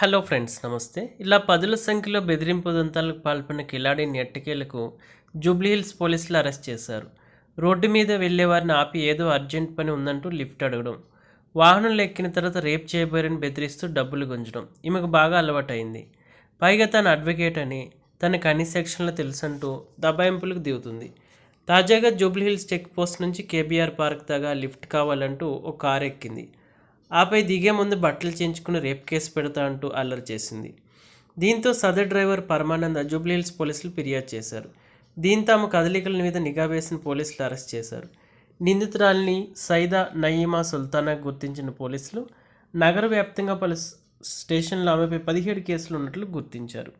Hello friends నమస్తే. ఇలా పదుల సంఖ్యలో బెదిరింపు దంతాలకు పాల్పడిన కిలాడిని ఎట్టకేలకు జూబ్లీహిల్స్ పోలీసులు అరెస్ట్ చేశారు. రోడ్డు మీద వెళ్ళే వారిని ఆపి ఏదో అర్జెంట్ పని ఉందంటూ లిఫ్ట్ అడగడం వాహనంలో ఎక్కిన తర్వాత రేప్ చేయబోరని బెదిరిస్తూ డబ్బులు గుంజడం ఈమెకు బాగా అలవాటైంది. పైగా తన అడ్వకేట్ అని తనకు అన్ని సెక్షన్లు తెలుసంటూ దబాయింపులకు దిగుతుంది. తాజాగా జూబ్లీహిల్స్ చెక్ పోస్ట్ నుంచి కేబీఆర్ పార్క్ దాకా లిఫ్ట్ కావాలంటూ ఒక కారు ఎక్కింది. ఆపై దిగే ముందు బట్టలు చేయించుకుని రేప్ కేసు పెడతా అంటూ అల్లరి చేసింది. దీంతో సదర్ డ్రైవర్ పరమానంద్ జూబ్లీహిల్స్ పోలీసులు ఫిర్యాదు చేశారు. దీంతో ఆమె కదలికల మీద నిఘా వేసిన పోలీసులు అరెస్ట్ చేశారు. నిందితురాలిని సైదా నయీమా సుల్తానా గుర్తించిన పోలీసులు నగర వ్యాప్తంగా పలు స్టేషన్లో ఆమెపై పదిహేడు కేసులు ఉన్నట్లు గుర్తించారు.